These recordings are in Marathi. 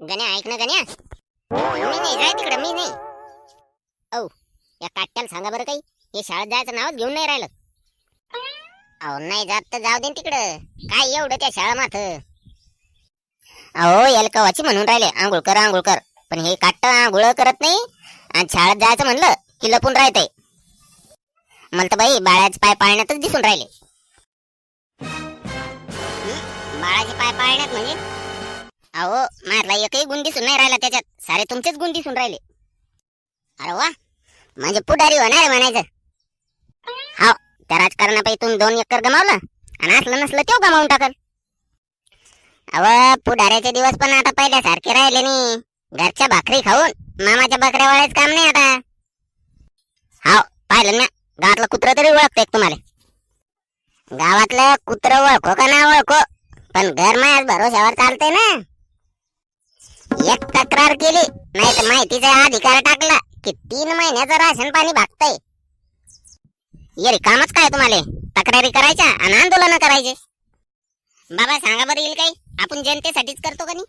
गण्या ऐक ना गण्या. मी नाही जाय तिकडं मी नाही. औ या काट्याला सांगा बरं काही. हे शाळेत जायचं नावच घेऊन नाही राहिलं. अहो नाही जात तर जाऊ दे तिकडं. काय एवढं त्या शाळा माथ? अहो याला कवाची म्हणून राहिले आंघोळ कर आंघोळ कर. पण हे काट्ट आंघोळ करत नाही. आणि शाळेत जायचं म्हणलं की लपून राहतंय. मला तर बाई बाळाचे पाय पाळण्यातच दिसून राहिले. बाळाचे पाय पाळण्यात म्हणजे? अहो मारला एकही गुण दिसून नाही राहिला त्याच्यात. सारे तुमचेच गुण दिसून राहिले. अरे वा म्हणजे पुढारी होणार म्हणायचं. हो त्या राजकारणापैकी तुम्ही दोन एकर गमावलं आणि असलं नसलं तेव गमावून टाकल. अव पुढाऱ्याचे दिवस पण आता पहिल्यासारखे राहिले नाही घरच्या भाकरी खाऊन मामाच्या बकऱ्या वाळायचं काम नाही आता. हाव पाहिलं ना गावातलं कुत्र तरी ओळखतंय तुम्हाला? गावातलं कुत्र ओळखो का ना ओळखो पण घर मायाच भरोश्यावर चालतंय ना. एक तक्रार केली. नाही तर माहितीचा अधिकार टाकला की तीन महिन्याचं राशन पाणी भागतय. ये रे कामच काय तुम्हाला? तक्रारी करायच्या आणि आंदोलन करायचे. बाबा सांगा बरं येईल काही? आपण जनतेसाठीच करतो का नाही?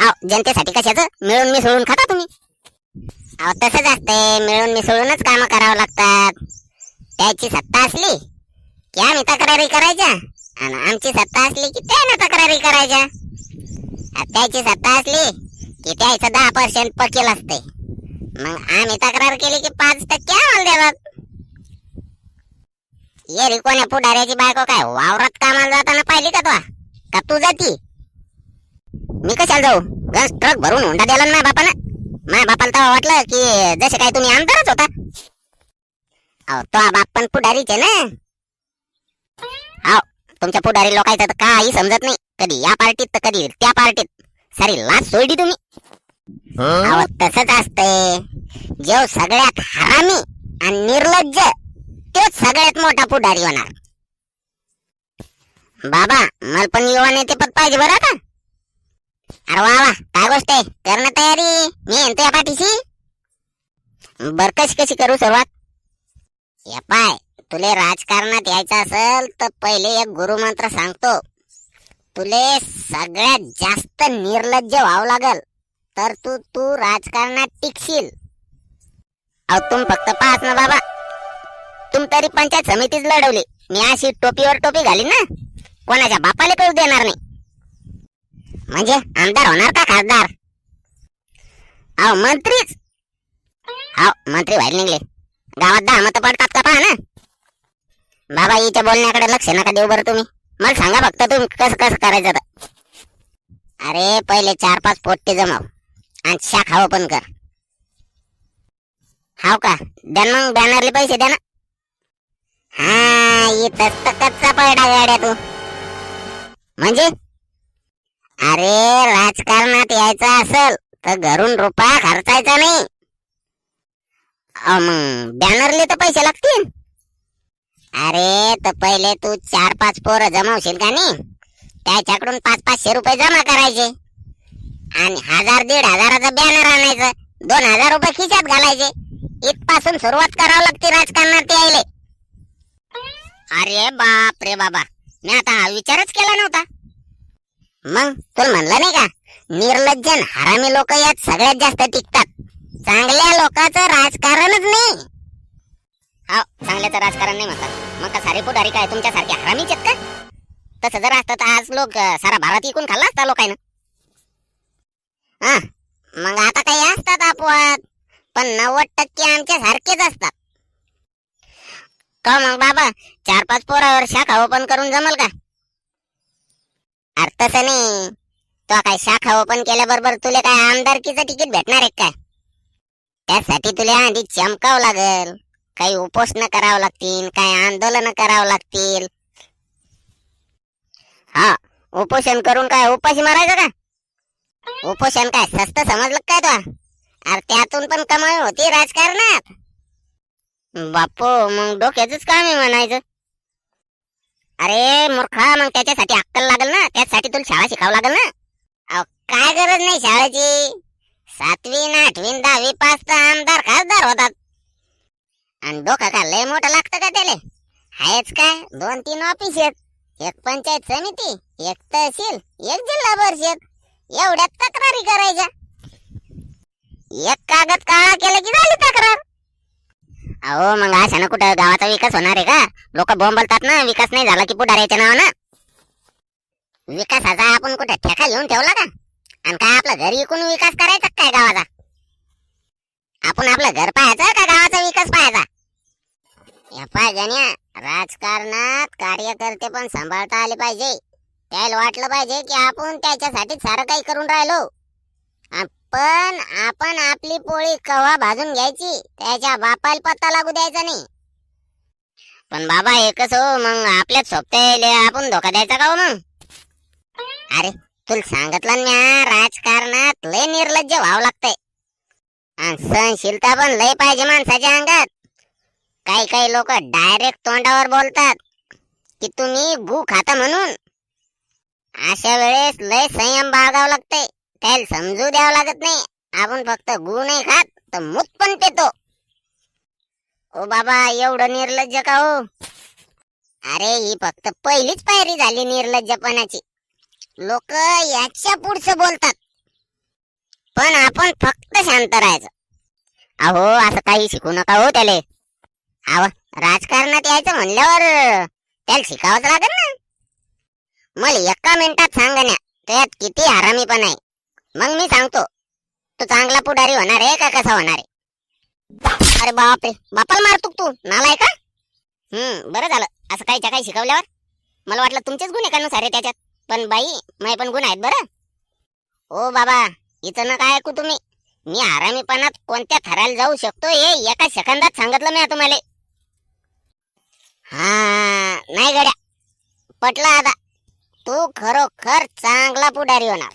हा जनतेसाठी कशाचं? मिळून मिसळून खाता तुम्ही. अहो तसंच असतंय. मिळून मिसळूनच काम करावं लागतात. त्याची सत्ता असली की आम्ही तक्रारी करायच्या आणि आमची सत्ता असली की त्यानं तक्रारी करायच्या. त्याची सत्ता असली की त्याचं दहा पर्सेंट पकेल असते मग आम्ही तक्रार केली की पाच टक्के आम्हाला देतात ये रे पुढाऱ्याची बायको काय वावरात कामाला जाताना पाहिली का तुला का तू जाती? मी कशाला जाऊ? गस ट्रक भरून हुंडा द्याला ना बापानं? माझ्या बापाला तेव्हा वाटलं की जसे काय तुम्ही आमदारच होता. अहो तो बाप पण पुढारीच आहे ना. हो तुमच्या पुढारी लोकांचं तर काही समजत नाही. कधी या पार्टीत तर कधी त्या पार्टीत. सारी लाच सोडली तुम्ही. अहो तसंच असतंय. जो सगळ्यात हरामी आणि निर्लज्ज तोच सगळ्यात मोठा पुढारी होणार. बाबा मला पण युवा नेते पद पाहिजे बरं का अरे वा वा काय गोष्ट आहे? कर ना तयारी. मी येतो या पाठीशी. बर कशी कशी करू सुरुवात? या पाय तुले राजकारणात यायचं असेल तर पहिले एक गुरुमंत्र सांगतो. तुले सगळ्यात जास्त निर्लज्ज व्हावं लागल. तर तू तू राजकारणात टिकशील. अहो तुम फक्त पाहत ना बाबा. तुम तरी पंचायत समितीच लढवली. मी अशी टोपीवर टोपी घाली ना. कोणाच्या बापाला पेऊ देणार नाही. म्हणजे आमदार होणार का खासदार? अहो मंत्रीच. अहो मंत्री बाहेर निघले. गावात दहा मत पडतात का पहा ना. बाबा हिच्या बोलण्याकडे लक्ष नका देऊ बरं तुम्ही. मला सांगा फक्त तुम्ही कसं कसं करायचं तर अरे पहिले चार पाच पोट्टे जमाव आणि शाखाव पण कर. हाव का? द्या मग बॅनरले पैसे द्या ना. हा इथंच तर कच्चा पडला गाड्या तू. म्हणजे? अरे राजकारणात यायचं असल तर घरून रुपया खर्चायचा नाही. मग बॅनरले तर पैसे लागतील. अरे तर पहिले तू चार पाच पोरं जमावशील का नाही? त्याच्याकडून पाच पाचशे रुपये जमा करायचे. आणि हजार दीड हजाराचं बॅनर आणायचं. दोन हजार रुपये खिशात घालायचे. इथपासून सुरुवात करावं लागते राजकारणात यायले. अरे बाप रे बाबा मी आता हा विचारच केला नव्हता. मग तुला म्हणलं नाही का निर्लज्जन हरामी लोक यात सगळ्यात जास्त टिकतात. चांगल्या लोकांचं राजकारणच नाही. हा चांगल्याचं राजकारण नाही म्हणतात. मग का सारे पुढारी काय तुमच्यासारखे हरामीच आहेत का? तसं जर असतं तर आज लोक सारा भारत इकून खाल्ला असता लोकांना हा मग आता काही असतात अपवाद पण नव्वद टक्के आमच्या सारखेच असतात. का मग बाबा चार पाच पोरावर शाखा ओपन करून जमल का? अरे नाही. तो काय शाखा ओपन केल्याबरोबर तुला काय आमदारकीचं तिकीट भेटणार आहे काय त्यासाठी तुला आधी चमकावं लागेल. काही उपोषण करावं लागतील काही आंदोलन करावं लागतील. हा उपोषण करून काय उपाशी मारायचं का? उपोषण काय सस्त समजलं काय तो अरे त्यातून पण कमाई होती राजकारणात. बापू मग डोक्याच काम आहे म्हणायचं. अरे मूर्खा मग त्याच्यासाठी अक्कल लागल ना? त्यासाठी तुला शाळा शिकावं लागल ना? अहो काय गरज नाही शाळेची? सातवी न आठवी दहावी पास तर आमदार खासदार होतात. आणि डोका का लय मोठं लागतं का त्याले? आहेच काय दोन तीन ऑफिस आहेत. एक पंचायत समिती एक तहसील एक जिल्हा परिषद. एवढ्यात तक्रारी करायच्या. एक कागद काळा केलं की झाली तक्रार. अहो मग अशा ना कुठं गावाचा विकास होणार आहे का? लोक बोंबलतात ना विकास नाही झाला की पुढाऱ्याच्या नावानं. विकासाचा आपण कुठे ठेका घेऊन ठेवला का? आणि काय आपलं घर विकून विकास करायचा काय गावाचा? आपण आपलं घर पाहायचं का गावाचा विकास पाहायचा? पाय गण्या राजकारणात कार्यकर्ते पण सांभाळता आले पाहिजे. त्याला वाटलं पाहिजे की आपण त्याच्यासाठी सारं काही करून राहिलो. पण आपण आपली पोळी कवा भाजून घ्यायची? त्याच्या बापाला पत्ता लागू द्यायचा नाही. पण बाबा एकच हो मग आपल्याच सोबते आपण धोका द्यायचा का हो मग? अरे तुला सांगितलं ना राजकारणात लय निर्लज्ज व्हावं लागतंय. आणि सहनशीलता पण लय पाहिजे माणसाच्या अंगात. काही काही लोक डायरेक्ट तोंडावर बोलतात की तुम्ही गु खाता म्हणून. अशा वेळेस लय संयम बाळगावं लागतंय. त्याला समजू द्यावं लागत नाही. आपण फक्त गु नाही खात तर मूत पण पेतो. ओ बाबा एवढं निर्लज्ज का हो? अरे ही फक्त पहिलीच पायरी झाली निर्लज्जपणाची. लोक याच्या पुढचं बोलतात. पण आपण फक्त शांत राहायचं. अहो असं काही शिकू नका हो त्याले. अहो राजकारणात यायचं म्हणल्यावर त्याला शिकावंच लागेल ना. मला एका मिनिटात सांगण्या त्यात किती हरामीपण आहे. मग मी सांगतो तू चांगला पुढारी होणार आहे का कसा होणार आहे? अरे बापरे बापाला मारतो तू नालाय का? हम्म बरं झालं असं काहीच्या काही शिकवल्यावर? मला वाटलं तुमचेच गुन्हे का सारे त्याच्यात पण बाई माय पण गुण आहेत बरं. ओ बाबा इथं ना काय ऐकू तुम्ही? मी आरामीपणात कोणत्या थराला जाऊ शकतो हे एका सेकंदात सांगितलं मी तुम्हाला. हा नाही गड्या. पटला आता. तू खरोखर चांगला पुढारी होणार.